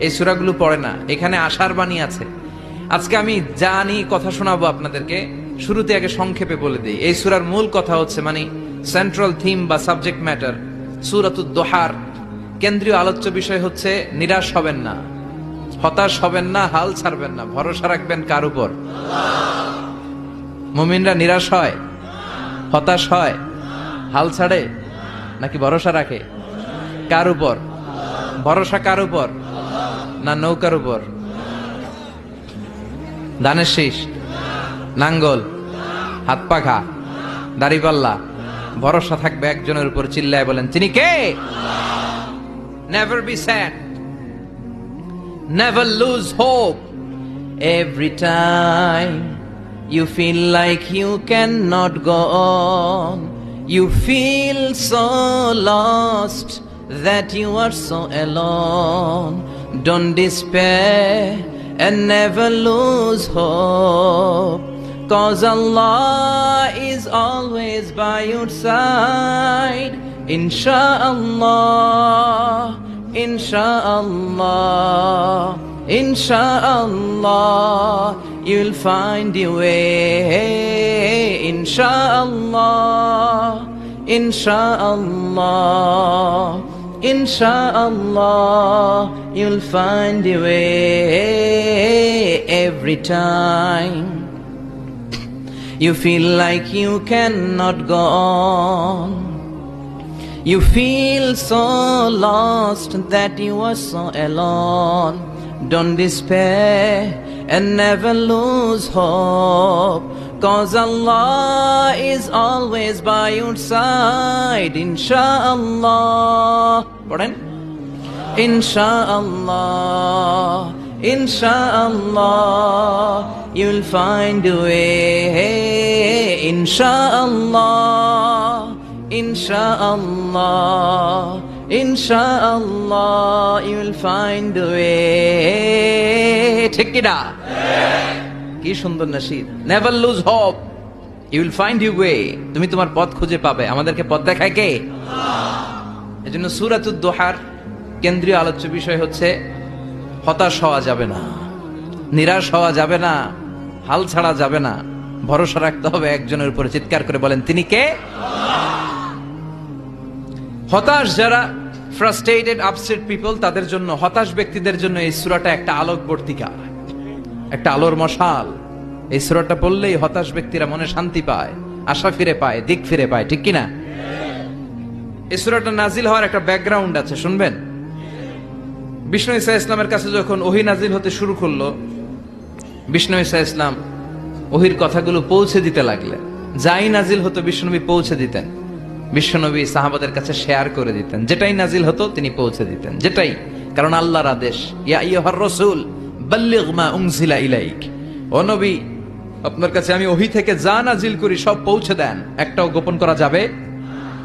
এই সুরাগুলো পড়ে না। এখানে আশার বাণী আছে। আজকে আমি জানি কথা শোনাবো আপনাদেরকে, শুরুতে আগে সংক্ষেপে বলে দিই। এই সুরার মূল কথা হচ্ছে মানে সেন্ট্রাল থিম বা সাবজেক্ট ম্যাটার সুরাতুদ দোহার। কেন্দ্রীয় আলোচ্য বিষয় হচ্ছে নিরাশ হবেন না, হতাশ হবেন না, হাল ছাড়বেন না, ভরসা রাখবেন কার উপর? মুমিনরা নিরাশ হয়, হতাশ হয়, হাল ছাড়ে নাকি ভরসা রাখে? কার উপর? ভরসা কার উপর? না নৌকার উপর? ধানের শীষ? নাঙ্গল? হাত পাখা? দাড়িপাল্লা? ভরসা থাকবে একজনের উপর, চিল্লায় বলেন, তিনি কে? Never be sad never lose hope every time You feel like you cannot go on. You feel so lost that you are so alone. Don't despair and never lose hope. Cause Allah is always by your side. Insha'Allah, Insha'Allah, Insha'Allah, you'll find your way. Insha'Allah, Insha'Allah, Insha'Allah, you'll find your way every time. You feel like you cannot go on. You feel so lost that you are so alone. Don't despair and never lose hope. Cause Allah is always by your side. Insha'Allah. পড়েন? ইনশা আল্লাহ ইনশা আল্লাহ you হে ইনশা আল্লাহ ইনশা আল্লাহ find way ঠিক কি সুন্দর নসিব। Never lose hope you'll will find you way তুমি তোমার পথ খুঁজে পাবে। আমাদেরকে পথ দেখায় কে? এজন্য সুরাতুদ দোহার কেন্দ্রীয় আলোচ্য বিষয় হচ্ছে, হতাশ হওয়া যাবে না, নিরাশ হওয়া যাবে না, হাল ছাড়া যাবে না। ভরসা রাখতে হবে একজনের উপরে, চিৎকার করে বলেন, তিনি কে? হতাশ যারা ফ্রাস্ট্রেটেড আপসেট পিপল তাদের জন্য, হতাশ ব্যক্তিদের জন্য এই সুরাটা একটা আলোকবর্তিকা একটা আলোর মশাল। এই সুরাটা পড়লেই হতাশ ব্যক্তিরা মনে শান্তি পায়, আশা ফিরে পায়, দিক ফিরে পায়, ঠিক কিনা? এই সুরাটা নাজিল হওয়ার একটা ব্যাকগ্রাউন্ড আছে, শুনবেন? বিষ্ণু ইসা ইসলামের কাছে যখন ওহি নাজিল হতে শুরু করল, বিষ্ণু ইসা ইসলাম ওহির কথাগুলো পৌঁছে দিতে লাগলেন। যাই নাজিল হতো, বিষ্ণুনবী পৌঁছে দিতেন। বিশ্বনবী সাহাবাদের কাছে শেয়ার করে দিতেন। যেটাই নাজিল হতো, তিনি পৌঁছে দিতেন। যেটাই, কারণ আল্লাহর আদেশ, ইয়া রাসূল ইলাইক। আপনার কাছে আমি ওহি থেকে যা নাজিল করি সব পৌঁছে দেন। একটাও গোপন করা যাবে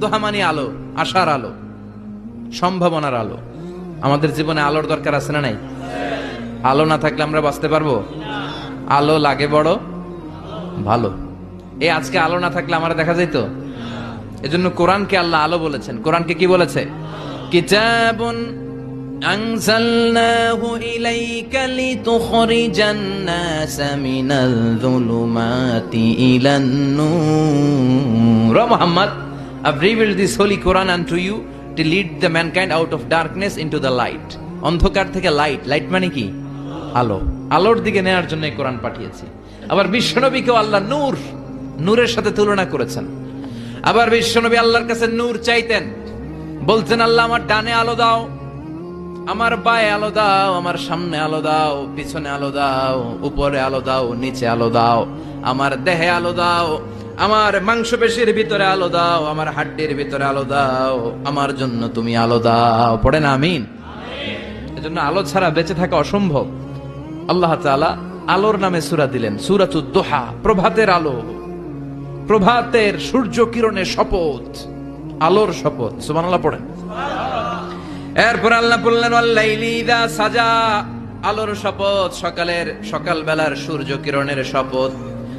দোহা মানে আলো, আশার আলো, সম্ভাবনার আলো। আমাদের জীবনে আলোর দরকার আছে না নাই? আলো না থাকলে আমরা বাঁচতে পারব? আলো লাগে বড়, ভালো। এই আজকে আলো না থাকলে আমার দেখা যেত এজন্য কোরআনকে আল্লাহ আলো বলেছেন। কোরআনকে কি বলেছে? কিতাবুন আনজালনাহু ইলাইকা লিতুখরিজান নাস মিনাল যুলুমাতি ইলান নূর। Muhammad! I've revealed this holy Quran unto you to lead the mankind out of darkness into the light. অন্ধকার থেকে লাইট লাইট মানে কি? আলো। আলোর দিকে নেওয়ার জন্য কোরআন পাঠিয়েছি। আবার বিশ্বনবীকেও আল্লাহ নূর, নূরের সাথে তুলনা করেছেন। আবার বিশ্বনবী আল্লাহর কাছে নূর চাইতেন। বলতেন আল্লাহ, আমার ডানে আলো দাও, আমার পায়ে আলো দাও, আমার সামনে আলো দাও, পিছনে আলো দাও, উপরে আলো দাও, নিচে আলো দাও, আমার দেহে আলো দাও আমার মাংসপেশির ভিতরে আলো দাও আমার হাড্ডির ভিতরে আলো দাও আমার জন্য তুমি আলো দাও। পড়ে না আমিন? এজন্য আলো ছাড়া বেঁচে থাকা অসম্ভব। আল্লাহ তাআলা আলোর নামে সূরা দিলেন সূরাতুদ দোহা প্রভাতের আলো। প্রভাতের সূর্য কিরণের শপথ আলোর শপথ। সুবহানাল্লাহ পড়েন। এরপর আল্লাহ বললেন সাজা। আলোর শপথ সকালের সকাল বেলার সূর্য কিরণের শপথ।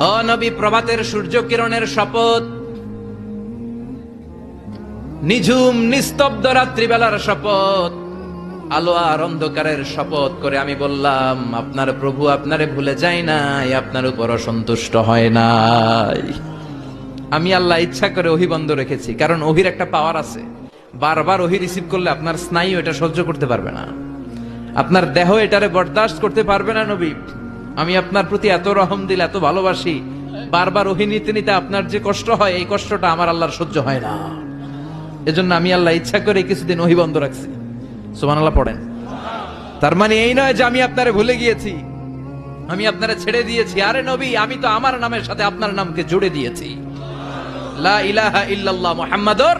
ও নবী প্রভাতের সূর্য কিরণের শপথ। নিঝুম, নিস্তব্ধ রাত্রিবেলার শপথ। আলো আর অন্ধকারের শপথ করে আমি বললাম, আপনার প্রভু আপনারে ভুলে যায় নাই, আপনার উপর অসন্তুষ্ট হয় নাই। আমি আল্লাহ ইচ্ছা করে ওহি বন্ধ রেখেছি, কারণ ওহির একটা পাওয়ার আছে। বারবার ওহি রিসিভ করলে আপনার স্নায়ু এটা সহ্য করতে পারবে না। আপনার দেহ এটারে বরদাস্ত করতে পারবে না নবী। আমি আপনার প্রতি এত রহম দিল, এত ভালোবাসি, বারবার ওহি নিতে আপনার যে কষ্ট হয়, এই কষ্টটা আমার আল্লাহর সহ্য হয় না। এজন্য আমি আল্লাহ ইচ্ছা করে কিছুদিন ওহি বন্ধ রাখছি। আল্লাহ পড়েন। তার মানে এই নয় যে আমি আপনারে ভুলে গিয়েছি। আমি আপনারে ছেড়ে দিয়েছি। আরে নবী, আমি তো আমার নামের সাথে আপনার নামকে জুড়ে দিয়েছি। লা ইলাহা ইল্লাল্লাহ মুহাম্মাদুর।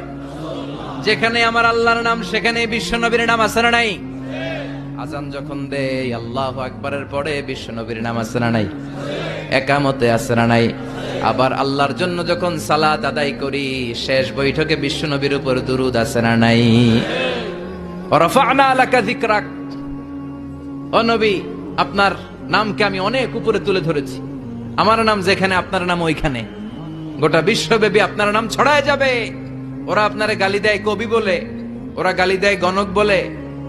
যেখানে আমার আল্লাহর নাম, সেখানে বিশ্ব নবীর নাম আছে নাই? আজান যখন দেয়, আল্লাহ আকবরের পরে বিশ্ব নবীর নাম আছে না নাই? একামতে আছে না নাই? আবার আল্লাহর জন্য যখন সালাত আদায় করি, শেষ বৈঠকে বিশ্ব নবীর উপর দুরুদ আছে না নাই? ও নবী, আপনার নামকে আমি অনেক উপরে তুলে ধরেছি। আমার নাম যেখানে, আপনার নাম ওইখানে। গোটা বিশ্বব্যাপী আপনার নাম ছড়ায় যাবে। ওরা আপনারে গালি দেয় কবি বলে, ওরা গালি দেয় গণক বলে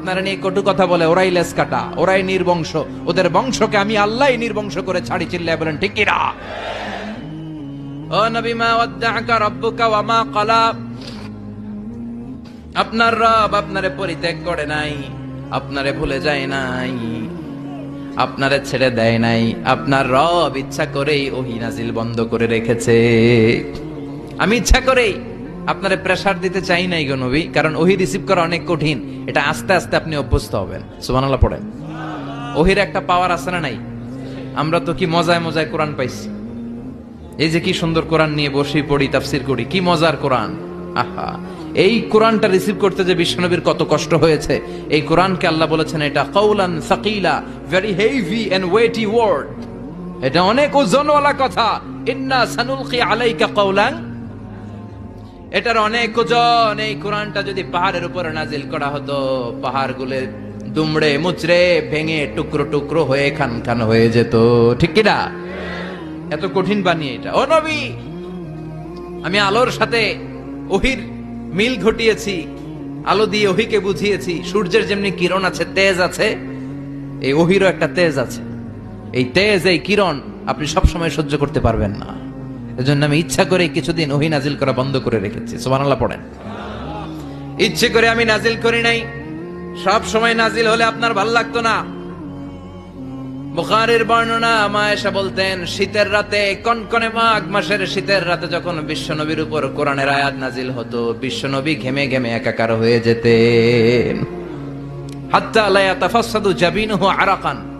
আপনারা নিয়ে কটু কথা বলে, ওরাই লেস কাটা, ওরাই নির্বংশ। ওদের বংশকে আমি আল্লাহ নির্বংশ করে ছাড়ি চিল্লায় বলেন, ঠিক কিনা ও নবী মা ওয়াদ্দাআকা রাব্বুকা ওয়া মা ক্বালা। আপনার রব আপনারে পরিত্যাগ করে নাই, আপনারে ভুলে যায় নাই, আপনারে ছেড়ে দেয় নাই, আপনার রব ইচ্ছা করেই ওহি নাজিল বন্ধ করে রেখেছে। আমি ইচ্ছা করেই আপনারে প্রেসার দিতে চাই নাই গো নবী, কারণ ওহি রিসিভ করা অনেক কঠিন। এটা আস্তে আস্তে আপনি অভ্যস্ত হবেন। সুবহানাল্লাহ পড়েন। ওহির একটা পাওয়ার আছে না নাই? আমরা তো কি মজায় মজায় কোরআন পাইছি। এই যে কি সুন্দর কোরআন নিয়ে বসে পড়ি, তাফসির করি, কি মজার কোরআন। আহা, এই কোরআনটা রিসিভ করতে যে বিশ্বনবীর কত কষ্ট হয়েছে, এই কোরআনকে আল্লাহ বলেছেন এটা কৌলান সাকিলা very heavy and weighty word এটা অনেক ওজনওয়ালা কথা। ইন্না সানুলকি আলাইকা কৌলান এটার অনেক ওজন। এই কোরআনটা যদি পাহাড়ের উপরে নাজিল করা হতো পাহাড় গুলে দুমড়ে মুচড়ে ভেঙে টুকরো টুকরো হয়ে খান খান হয়ে যেত। ঠিক কিনা? এত কঠিন বানিয়ে এটা। ও নবী, আমি আলোর সাথে ওহির মিল ঘটিয়েছি, আলো দিয়ে ওহিকে বুঝিয়েছি। সূর্যের যেমনি কিরণ আছে, তেজ আছে, এই ওহিরও একটা তেজ আছে। এই তেজ, এই কিরণ আপনি সব সময় সহ্য করতে পারবেন না। এজন্য আমি ইচ্ছা করে কিছুদিন ওহি নাজিল করা বন্ধ করে রেখেছি। সুবহানাল্লাহ, পড়েন। ইচ্ছে করে আমি নাজিল করি নাই। সব সময় নাজিল হলে আপনার ভালো লাগতো না। বুখারের বর্ণনা মায়েশা বলতেন, শীতের রাতে, কনকনে মাঘ মাসের শীতের রাতে যখন বিশ্বনবীর উপর কোরআনের আয়াত নাজিল হতো, বিশ্বনবী ঘেমে ঘেমে একাকার হয়ে যেতেন। হাত্তা আলায়া তাফাসাদু জাবিনুহু আরাকান।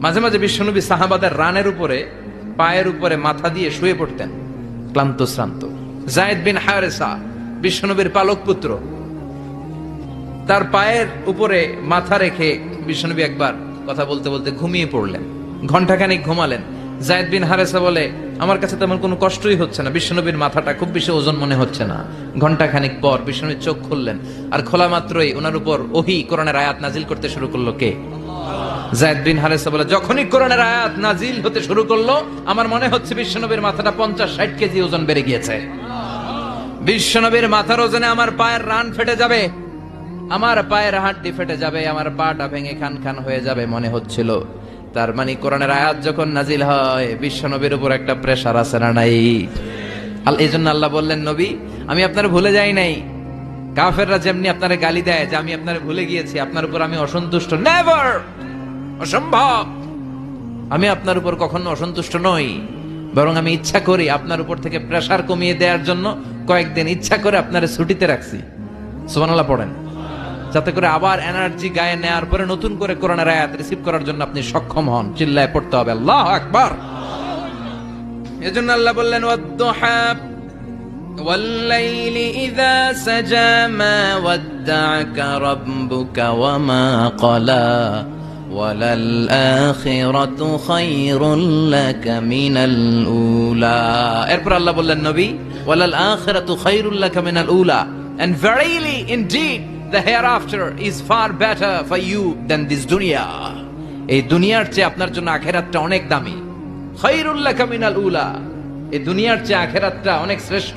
মাঝে মাঝে বিশ্বনবী সাহাবাদের রানের উপরে, পায়ের উপরে মাথা দিয়ে শুয়ে পড়তেন। ক্লান্ত, শ্রান্ত। জায়দ বিন হারেসা, বিশ্বনবীর পালক পুত্র, তার পায়ের উপরে মাথা রেখে বিশ্বনবী একবার কথা বলতে বলতে ঘুমিয়ে পড়লেন। ঘন্টাখানিক ঘুমালেন। জায়দ বিন হারেসা বলে, আমার কাছে তেমন কোনো কষ্টই হচ্ছে না। বিশ্বনবীর মাথাটা খুব বেশি ওজন মনে হচ্ছে না। ঘন্টাখানিক পর বিশ্বনবীর চোখ খুললেন। আর খোলা মাত্রই ওনার উপর ওহি কোরআনের আয়াত নাজিল করতে শুরু করল কে? জায়দ বিন হারেসা বলে, যখনই কোরআনের আয়াত নাজিল হতে শুরু করল, আমার মনে হচ্ছে বিশ্বনবীর মাথাটা পঞ্চাশ ষাট কেজি ওজন বেড়ে গিয়েছে। বিশ্বনবীর মাথার ওজনে আমার পায়ের রান ফেটে যাবে। আমার পায়ের হাড্ডি ফেটে যাবে, আমার পাটা ভেঙে খান খান হয়ে যাবে মনে হচ্ছিল। তার মানে কোরআনের আয়াত যখন নাজিল হয়, বিশ্বনবীর উপর একটা প্রেসার আছে না নাই? এই জন্য আল্লাহ বললেন, নবী, আমি আপনার ভুলে যাই নাই। কাফেররা যেমনি আপনার গালি দেয়, যে আমি আপনার ভুলে গিয়েছি, আপনার উপর আমি অসন্তুষ্ট। নেভার অসম্ভব আমি আপনার উপর কখনো অসন্তুষ্ট নই বরং আমি ইচ্ছা করি আপনার উপর থেকে প্রেসার কমিয়ে দেওয়ার জন্য কয়েকদিন ইচ্ছা করে আপনার ছুটিতে রাখছি সুবহানাল্লাহ পড়েন যাতে করে আবার এনার্জি গায়ে নেয়ার পরে নতুন করে কোরআনের আয়াত রিসিভ করার জন্য আপনি সক্ষম হন চিল্লায় পড়তে হবে আল্লাহ আকবার এজন্য আল্লাহ বললেন ওয়াদ্দুহা والليل إذا سجى ما ودعك ربك وما قلى এরপর আল্লাহ বললেন, নবী ওয়ালাল আখিরাতু খায়রুল্লাকা মিনাল উলা and verily indeed, the hereafter is far better for you than this দুনিয়া এই দুনিয়ার চেয়ে আপনার জন্য আখেরাতটা অনেক দামি। খায়রুল্লাকা মিনাল উলা এই দুনিয়ার চেয়ে আখেরাতটা অনেক শ্রেষ্ঠ।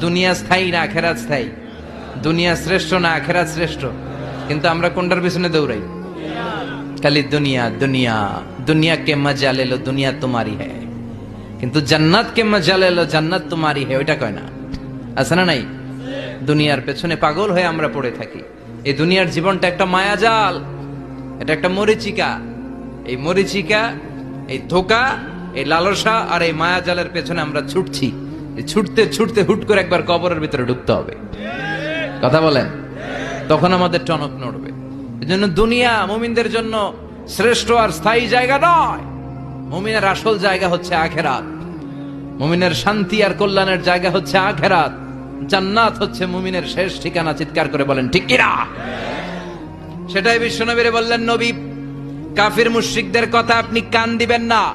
দুনিয়া স্থায়ী না, আখেরাত স্থায়ী। দুনিয়া শ্রেষ্ঠ না, আখেরাত শ্রেষ্ঠ। কিন্তু আমরা কোনটার পিছনে দৌড়াই? খালি দুনিয়া দুনিয়া। দুনিয়া কে মজা লেলো দুনিয়া তোমারই হ্যায় কিন্তু জান্নাত কে মজা লে লো, জান্নাত তোমারই হ্যায় ওইটা কয় না? আছে না নাই? দুনিয়ার পেছনে পাগল হয়ে আমরা পড়ে থাকি। এই দুনিয়ার জীবনটা একটা মায়াজাল। এটা একটা মরিচিকা। এই মরিচিকা, এই ধোকা, এই লালসা আর এই মায়াজালের পেছনে আমরা ছুটছি। ছুটতে ছুটতে হুট করে একবার কবরের ভিতরে ঢুকতে হবে। কথা বলেন? তখন আমাদের টনক নড়বে। এজন্য দুনিয়া মুমিনদের জন্য শ্রেষ্ঠ আর স্থায়ী জায়গা নয়। মুমিনের আসল জায়গা হচ্ছে আখেরাত। মুমিনের শান্তি আর কল্যাণের জায়গা হচ্ছে আখেরাত। জান্নাত হচ্ছে মুমিনের শেষ ঠিকানা, চিৎকার করে বলেন, ঠিক কিনা? সেটাই বিশ্বনবীরে বললেন, নবী, কাফির মুশরিকদের কথা আপনি কান দিবেন না।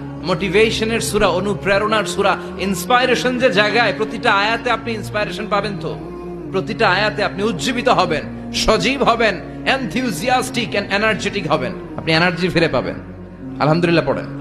মোটিভেশনের সুরা, অনুপ্রেরণার সুরা ইন্সপায়ারেশন যে জায়গায় প্রতিটা আয়াতে আপনি ইন্সপায়ারেশন পাবেন তো? প্রতিটা আয়াতে আপনি উজ্জীবিত হবেন, সজীব হবেন এনথিউজিয়াস্টিক এন্ড এনার্জেটিক হবেন। আপনি এনার্জি ফিরে পাবেন। আলহামদুলিল্লাহ পড়েন।